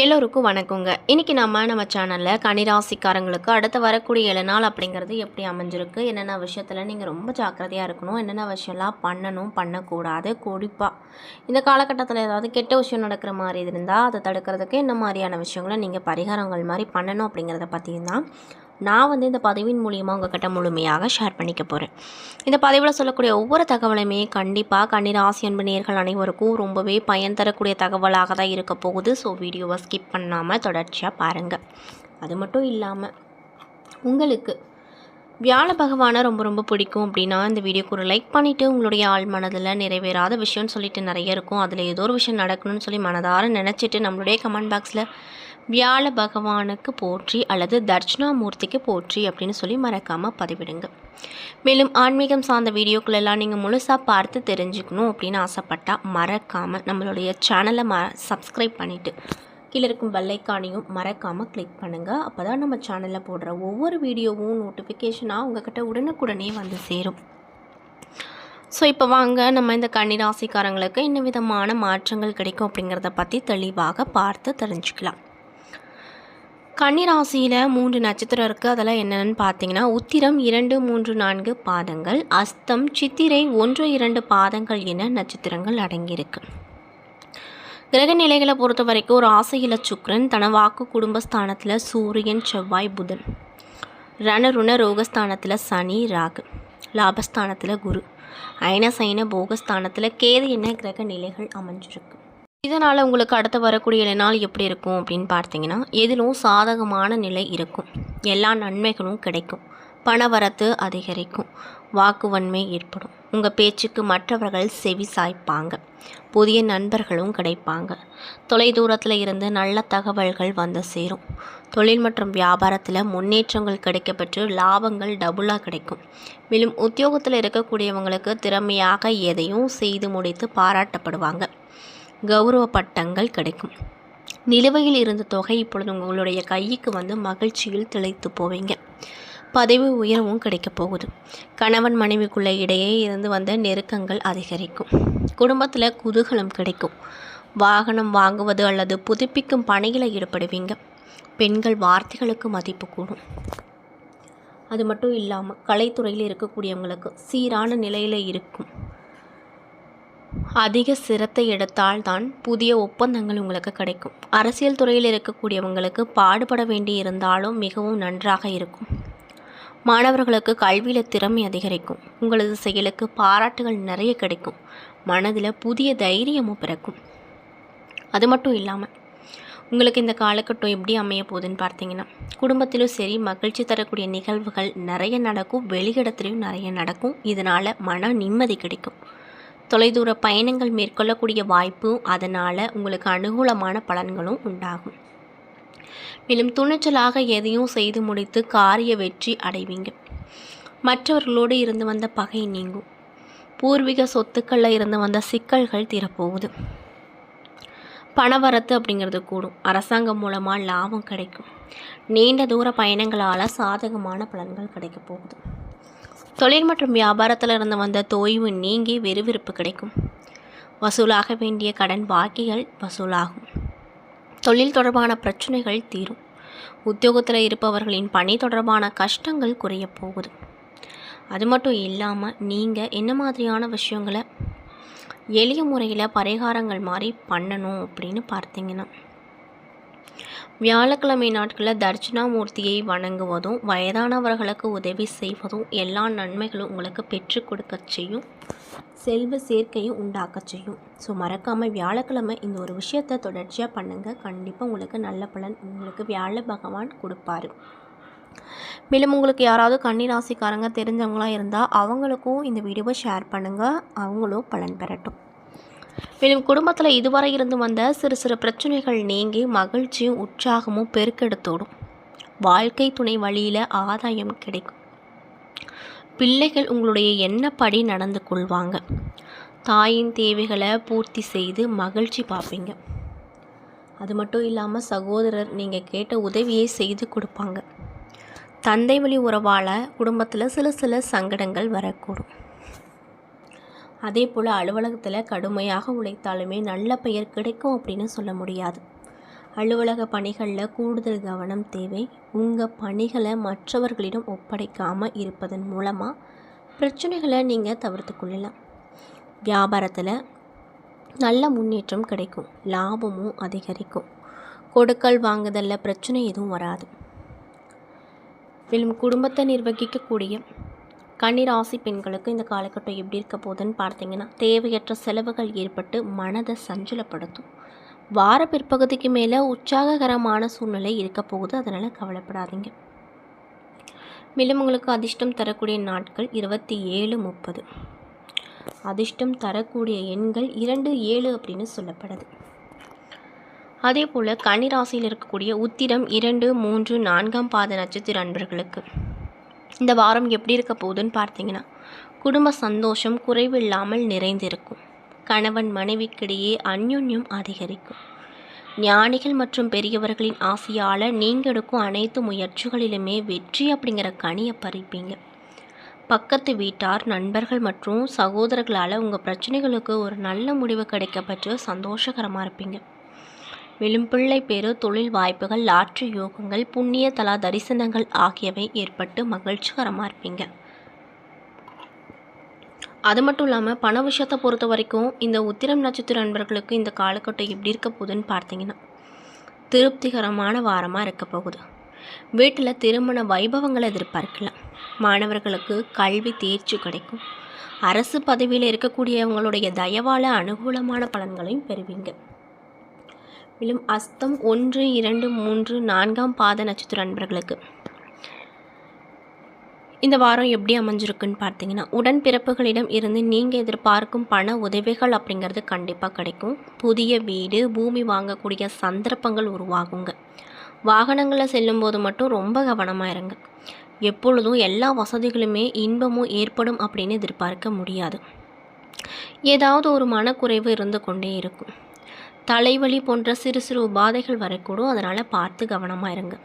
எல்லோருக்கும் வணக்கங்க. இன்றைக்கி நம்ம நம்ம சேனலில் கனிராசிக்காரங்களுக்கு அடுத்து வரக்கூடிய ஏழு நாள் அப்படிங்கிறது எப்படி அமைஞ்சிருக்கு? என்னென்ன விஷயத்தில் நீங்கள் ரொம்ப ஜாக்கிரதையாக இருக்கணும்? என்னென்ன விஷயம்லாம் பண்ணணும்? பண்ணக்கூடாது? குறிப்பாக இந்த காலகட்டத்தில் ஏதாவது கெட்ட விஷயம் நடக்கிற மாதிரி இருந்தால் அதை தடுக்கிறதுக்கு என்ன மாதிரியான விஷயங்களை நீங்கள் பரிகாரங்கள் மாதிரி பண்ணணும் அப்படிங்கிறத பற்றியும் தான் நான் வந்து இந்த பதிவின் மூலியமாக உங்ககிட்ட முழுமையாக ஷேர் பண்ணிக்க போகிறேன் இந்த பதிவில் சொல்லக்கூடிய ஒவ்வொரு தகவலுமே கண்டிப்பாக கன்னிராசி அன்பு நேர்கள் அனைவருக்கும் ரொம்பவே பயன் தரக்கூடிய தகவலாக தான் இருக்க போகுது. ஸோ வீடியோவை ஸ்கிப் பண்ணாமல் தொடர்ச்சியாக பாருங்கள் அது மட்டும் இல்லாமல் உங்களுக்கு வியாழ பகவானை ரொம்ப ரொம்ப பிடிக்கும் அப்படின்னா இந்த வீடியோக்கு ஒரு லைக் பண்ணிவிட்டு உங்களுடைய ஆள் மனதில் நிறைவேறாத விஷயம்னு சொல்லிட்டு நிறைய இருக்கும். அதில் ஏதோ ஒரு விஷயம் நடக்கணும்னு சொல்லி மனதார நினச்சிட்டு நம்மளுடைய கமெண்ட் பாக்ஸில் வியாழ பகவானுக்கு போற்றி அல்லது தட்சிணாமூர்த்திக்கு போற்றி அப்படின்னு சொல்லி மறக்காமல் பதிவிடுங்க. மேலும் ஆன்மீகம் சார்ந்த வீடியோக்களெல்லாம் நீங்கள் முழுசாக பார்த்து தெரிஞ்சுக்கணும் அப்படின்னு ஆசைப்பட்டால் மறக்காமல் நம்மளுடைய சேனலை ம சப்ஸ்கிரைப் பண்ணிவிட்டு கீழே இருக்கும் பெல்லைக்கானையும் மறக்காமல் கிளிக் பண்ணுங்கள் அப்போ தான் நம்ம சேனலில் போடுற ஒவ்வொரு வீடியோவும் நோட்டிஃபிகேஷனாக உங்ககிட்ட உடனுக்குடனே வந்து சேரும். ஸோ இப்போ வாங்க. நம்ம இந்த கன்னிராசிக்காரங்களுக்கு என்ன விதமான மாற்றங்கள் கிடைக்கும் அப்படிங்கிறத பற்றி தெளிவாக பார்த்து தெரிஞ்சுக்கலாம். கன்னிராசியில் மூன்று நட்சத்திரம் இருக்குது அதெல்லாம் என்னென்னு பார்த்தீங்கன்னா உத்திரம் இரண்டு மூன்று நான்கு பாதங்கள் அஸ்தம் சித்திரை ஒன்று இரண்டு பாதங்கள் என நட்சத்திரங்கள் அடங்கியிருக்கு. கிரக நிலைகளை பொறுத்த வரைக்கும் ஒரு ஆசையில சுக்ரன் தனவாக்கு குடும்பஸ்தானத்தில் சூரியன் செவ்வாய் புதன். ரணருண ரோகஸ்தானத்தில் சனி ராகு. லாபஸ்தானத்தில் குரு. அயனசைன போகஸ்தானத்தில் கேது என்ன கிரக நிலைகள் அமைஞ்சிருக்கு. இதனால் உங்களுக்கு அடுத்து வரக்கூடிய நாள் எப்படி இருக்கும் அப்படின்னு பார்த்தீங்கன்னா எதிலும் சாதகமான நிலை இருக்கும். எல்லா நன்மைகளும் கிடைக்கும். பணவரத்து அதிகரிக்கும். வாக்குவன்மை ஏற்படும். உங்கள் பேச்சுக்கு மற்றவர்கள் செவி சாய்ப்பாங்க. புதிய நண்பர்களும் கிடைப்பாங்க. தொலைதூரத்தில் இருந்து நல்ல தகவல்கள் வந்து சேரும். தொழில் மற்றும் வியாபாரத்தில் முன்னேற்றங்கள் கிடைக்கப்பெற்று லாபங்கள் டபுளாக கிடைக்கும். மேலும் உத்தியோகத்தில் இருக்கக்கூடியவங்களுக்கு திறமையாக எதையும் செய்து முடித்து பாராட்டப்படுவாங்க. கௌரவ பட்டங்கள் கிடைக்கும். நிலுவையில் இருந்த தொகை இப்பொழுது உங்களுடைய கைக்கு வந்து மகிழ்ச்சியில் திளைத்து போவீங்க. பதவி உயர்வும் கிடைக்கப் போகுது. கணவன் மனைவிக்குள்ள இடையே இருந்து வந்த நெருக்கங்கள் அதிகரிக்கும். குடும்பத்தில் குதூகலம் கிடைக்கும். வாகனம் வாங்குவது அல்லது புதுப்பிக்கும் பணியில் ஈடுபடுவீங்க. பெண்கள் வார்த்தைகளுக்கு மதிப்பு கூடும். அது மட்டும் இல்லாமல் கலைத்துறையில் இருக்கக்கூடியவங்களுக்கு சீரான நிலையில் இருக்கும். அதிக சிரத்தை எடுத்தால் தான் புதிய ஒப்பந்தங்கள் உங்களுக்கு கிடைக்கும். அரசியல் துறையில் இருக்கக்கூடியவங்களுக்கு பாடுபட வேண்டி இருந்தாலும் மிகவும் நன்றாக இருக்கும். மாணவர்களுக்கு கல்வியில் திறமை அதிகரிக்கும். உங்களது செயலுக்கு பாராட்டுகள் நிறைய கிடைக்கும். மனதில் புதிய தைரியமும் பிறக்கும். அது மட்டும் இல்லாமல் உங்களுக்கு இந்த காலகட்டம் எப்படி அமைய போகுதுன்னு பார்த்தீங்கன்னா குடும்பத்திலும் சரி மகிழ்ச்சி தரக்கூடிய நிகழ்வுகள் நிறைய நடக்கும். வெளியிடத்துலையும் நிறைய நடக்கும். இதனால் மன நிம்மதி கிடைக்கும். தொலைதூர பயணங்கள் மேற்கொள்ளக்கூடிய வாய்ப்பும் அதனால் உங்களுக்கு அனுகூலமான பலன்களும் உண்டாகும். மேலும் துணிச்சலாக எதையும் செய்து முடித்து காரிய வெற்றி அடைவீங்க. மற்றவர்களோடு இருந்து வந்த பகை நீங்கும். பூர்வீக சொத்துக்களில் இருந்து வந்த சிக்கல்கள் தீரப்போகுது. பணவரத்து அப்படிங்கிறது கூடும். அரசாங்கம் மூலமாக லாபம் கிடைக்கும். நீண்ட தூர பயணங்களால் சாதகமான பலன்கள் கிடைக்க போகுது. தொழில் மற்றும் வியாபாரத்தில் இருந்து வந்த தோய்வு நீங்கி விறுவிறுப்பு கிடைக்கும். வசூலாக வேண்டிய கடன் பாக்கிகள் வசூலாகும். தொழில் தொடர்பான பிரச்சனைகள் தீரும். உத்தியோகத்தில் இருப்பவர்களின் பணி தொடர்பான கஷ்டங்கள் குறைய போகுது. அது மட்டும் இல்லாமல் நீங்கள் என்ன மாதிரியான விஷயங்களை எளிய முறையில் பரிகாரங்கள் மாதிரி பண்ணணும் அப்படின்னு பார்த்தீங்கன்னா வியாழக்கிழமை நாட்களில் தட்சிணாமூர்த்தியை வணங்குவதும் வயதானவர்களுக்கு உதவி செய்வதும் எல்லா நன்மைகளும் உங்களுக்கு பெற்றுக் கொடுக்க செய்யும். செல்வ சேர்க்கையும் உண்டாக்க செய்யும். ஸோ மறக்காமல் வியாழக்கிழமை இந்த ஒரு விஷயத்தை தொடர்ச்சியாக பண்ணுங்கள் கண்டிப்பாக உங்களுக்கு நல்ல பலன் உங்களுக்கு வியாழ பகவான் கொடுப்பாரு. மேலும் உங்களுக்கு யாராவது கன்னிராசிக்காரங்க தெரிஞ்சவங்களாக இருந்தால் அவங்களுக்கும் இந்த வீடியோவை ஷேர் பண்ணுங்கள் அவங்களும் பலன் பெறட்டும். மேலும் குடும்பத்தில் இதுவரை இருந்து வந்த சிறு சிறு பிரச்சனைகள் நீங்கி மகிழ்ச்சியும் உற்சாகமும் பெருக்கெடுத்தோடும். வாழ்க்கை துணை வழியில் ஆதாயம் கிடைக்கும். பிள்ளைகள் உங்களுடைய எண்ணப்படி நடந்து கொள்வாங்க. தாயின் தேவைகளை பூர்த்தி செய்து மகிழ்ச்சி பார்ப்பீங்க. அது மட்டும் இல்லாமல் சகோதரர் நீங்கள் கேட்ட உதவியை செய்து கொடுப்பாங்க. தந்தை வழி உறவால் குடும்பத்தில் சில சில சங்கடங்கள் வரக்கூடும். அதே போல் அலுவலகத்தில் கடுமையாக உழைத்தாலுமே நல்ல பெயர் கிடைக்கும் அப்படின்னு சொல்ல முடியாது. அலுவலக பணிகளில் கூடுதல் கவனம் தேவை. உங்கள் பணிகளை மற்றவர்களிடம் ஒப்படைக்காமல் இருப்பதன் மூலமாக பிரச்சனைகளை நீங்கள் தவிர்த்து கொள்ளலாம். வியாபாரத்தில் நல்ல முன்னேற்றம் கிடைக்கும். லாபமும் அதிகரிக்கும். கொடுக்கல் வாங்குதலில் பிரச்சனை எதுவும் வராது. மேலும் குடும்பத்தை நிர்வகிக்கக்கூடிய கன்னிராசி பெண்களுக்கு இந்த காலகட்டம் எப்படி இருக்க போகுதுன்னு பார்த்தீங்கன்னா தேவையற்ற செலவுகள் ஏற்பட்டு மனதை சஞ்சலப்படுத்தும். வார பிற்பகுதிக்கு மேலே உற்சாககரமான சூழ்நிலை இருக்க போகுது அதனால் கவலைப்படாதீங்க. மேலும் உங்களுக்கு அதிர்ஷ்டம் தரக்கூடிய நாட்கள் இருபத்தி ஏழு முப்பது. அதிர்ஷ்டம் தரக்கூடிய எண்கள் இரண்டு ஏழு அப்படின்னு சொல்லப்படுது. அதே போல் கன்னிராசியில் இருக்கக்கூடிய உத்திரம் இரண்டு மூன்று நான்காம் பாத நட்சத்திர அன்பர்களுக்கு. இந்த வாரம் எப்படி இருக்க போகுதுன்னு பார்த்தீங்கன்னா குடும்ப சந்தோஷம் குறைவில்லாமல் நிறைந்திருக்கும். கணவன் மனைவிக்கிடையே அந்யுன்யம் அதிகரிக்கும். ஞானிகள் மற்றும் பெரியவர்களின் ஆசையால் நீங்கள் எடுக்கும் அனைத்து முயற்சிகளிலுமே வெற்றி அப்படிங்கிற கனியை பறிப்பீங்க. பக்கத்து வீட்டார் நண்பர்கள் மற்றும் சகோதரர்களால் உங்கள் பிரச்சனைகளுக்கு ஒரு நல்ல முடிவு கிடைக்கப்பட்டு சந்தோஷகரமாக இருப்பீங்க. வெளும்பிள்ளை பெரு தொழில் வாய்ப்புகள் லாட்ரி யோகங்கள் புண்ணிய தலா தரிசனங்கள் ஆகியவை ஏற்பட்டு மகிழ்ச்சிகரமாக இருப்பீங்க. அது மட்டும் இல்லாமல் பண விஷயத்தை பொறுத்த வரைக்கும் இந்த உத்திரம் நட்சத்திர நண்பர்களுக்கு இந்த காலகட்டம் எப்படி இருக்க போகுதுன்னு பார்த்தீங்கன்னா திருப்திகரமான வாரமாக இருக்க போகுது. வீட்டில் திருமண வைபவங்களை எதிர்பார்க்கலாம். மாணவர்களுக்கு கல்வி தேர்ச்சி கிடைக்கும். அரசு பதவியில் இருக்கக்கூடியவங்களுடைய தயவால அனுகூலமான பலன்களையும் பெறுவீங்க. மேலும் அஸ்தம் ஒன்று இரண்டு மூன்று நான்காம் பாத நட்சத்திர அன்பர்களுக்கு. இந்த வாரம் எப்படி அமைஞ்சிருக்குன்னு பார்த்தீங்கன்னா உடன்பிறப்புகளிடம் இருந்து நீங்கள் எதிர்பார்க்கும் பண உதவிகள் அப்படிங்கிறது கண்டிப்பாக கிடைக்கும். புதிய வீடு பூமி வாங்கக்கூடிய சந்தர்ப்பங்கள் உருவாகுங்க. வாகனங்களில் செல்லும்போது மட்டும் ரொம்ப கவனமாக இருங்க. எப்பொழுதும் எல்லா வசதிகளுமே இன்பமும் ஏற்படும் அப்படின்னு எதிர்பார்க்க முடியாது. ஏதாவது ஒரு மனக்குறைவு இருந்து கொண்டே இருக்கும். தலைவலி போன்ற சிறு சிறு உபாதைகள் வரக்கூடும். அதனால் பார்த்து கவனமாக இருங்க.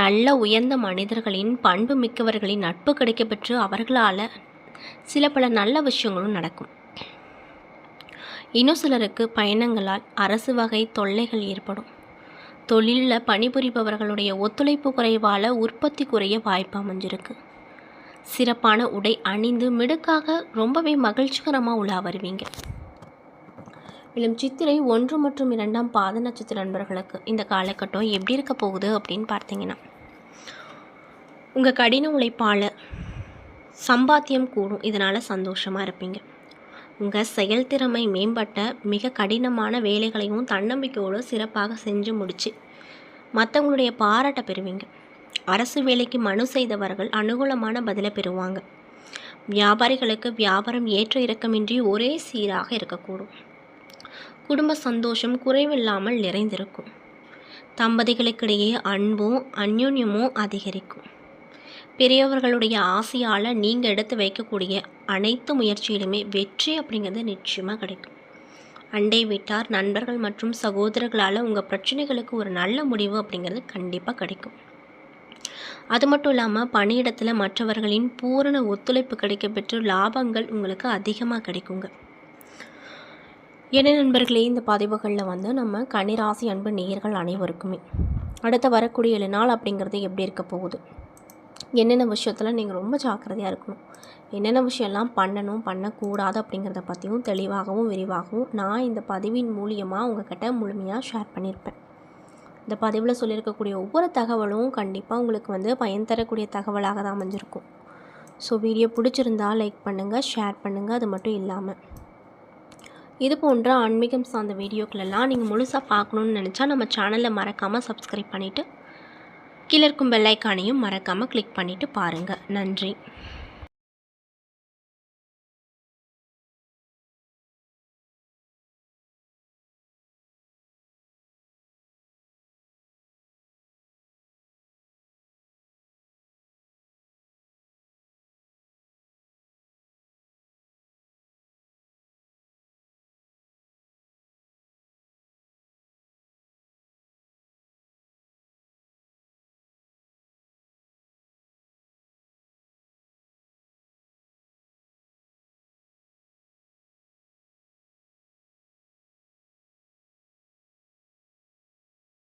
நல்ல உயர்ந்த மனிதர்களின் பண்பு மிக்கவர்களின் நட்பு கிடைக்கப்பெற்று அவர்களால் சில பல நல்ல விஷயங்களும் நடக்கும். இன்னும் சிலருக்கு பயணங்களால் அரசு வகை தொல்லைகள் ஏற்படும். தொழிலில் பணிபுரிபவர்களுடைய ஒத்துழைப்பு குறைவால் உற்பத்தி குறைய வாய்ப்பு அமைஞ்சிருக்கு. சிறப்பான உடை அணிந்து மிடுக்காக ரொம்பவே மகிழ்ச்சிகரமாக உலா வருவீங்க. மேலும் சித்திரை ஒன்று மற்றும் இரண்டாம் பாத நட்சத்திர நண்பர்களுக்கு இந்த காலகட்டம் எப்படி இருக்க போகுது அப்படின்னு பார்த்தீங்கன்னா உங்கள் கடின உழைப்பால் சம்பாத்தியம் கூடும். இதனால் சந்தோஷமாக இருப்பீங்க. உங்கள் செயல்திறமை மேம்பட்ட மிக கடினமான வேலைகளையும் தன்னம்பிக்கையோடு சிறப்பாக செஞ்சு முடித்து மற்றவங்களுடைய பாராட்டை பெறுவீங்க. அரசு வேலைக்கு மனு செய்தவர்கள் அனுகூலமான பதிலை பெறுவாங்க. வியாபாரிகளுக்கு வியாபாரம் ஏற்ற இறக்கமின்றி ஒரே சீராக இருக்கக்கூடும். குடும்ப சந்தோஷம் குறைவில்லாமல் நிறைந்திருக்கும். தம்பதிகளுக்கிடையே அன்பும் அந்யோன்யமும் அதிகரிக்கும். பெரியவர்களுடைய ஆசையால் நீங்கள் எடுத்து வைக்கக்கூடிய அனைத்து முயற்சியிலுமே வெற்றி அப்படிங்கிறது நிச்சயமாக கிடைக்கும். அண்டை வீட்டார் நண்பர்கள் மற்றும் சகோதரர்களால் உங்கள் பிரச்சனைகளுக்கு ஒரு நல்ல முடிவு அப்படிங்கிறது கண்டிப்பாக கிடைக்கும். அது மட்டும் இல்லாமல் பணியிடத்தில் மற்றவர்களின் பூரண ஒத்துழைப்பு கிடைக்கப்பெற்று லாபங்கள் உங்களுக்கு அதிகமாக கிடைக்குங்க. என்ன நண்பர்களே இந்த பதிவுகளில் வந்து நம்ம கன்னிராசி அன்பு நேயர்கள் அனைவருக்குமே அடுத்த வரக்கூடிய ஏழு நாள் அப்படிங்கிறது எப்படி இருக்க போகுது? என்னென்ன விஷயத்தில் நீங்கள் ரொம்ப ஜாக்கிரதையாக இருக்கணும்? என்னென்ன விஷயம்லாம் பண்ணணும் பண்ணக்கூடாது அப்படிங்கிறத பற்றியும் தெளிவாகவும் விரிவாகவும் நான் இந்த பதிவின் மூலியமாக உங்கள்கிட்ட முழுமையாக ஷேர் பண்ணியிருப்பேன் இந்த பதிவில் சொல்லியிருக்கக்கூடிய ஒவ்வொரு தகவலும் கண்டிப்பாக உங்களுக்கு வந்து பயன் தரக்கூடிய தகவலாக தான் அமைஞ்சிருக்கும். ஸோ வீடியோ பிடிச்சிருந்தா லைக் பண்ணுங்கள் ஷேர் பண்ணுங்கள் அது மட்டும் இல்லாமல் இது போன்ற ஆன்மீகம் சார்ந்த வீடியோக்களெல்லாம் நீங்கள் முழுசாக பார்க்கணுன்னு நினச்சா நம்ம சேனலில் மறக்காமல் சப்ஸ்கிரைப் பண்ணிவிட்டு கீழே இருக்கும் பெல்லைக்கானையும் மறக்காமல் கிளிக் பண்ணிவிட்டு பாருங்கள் நன்றி.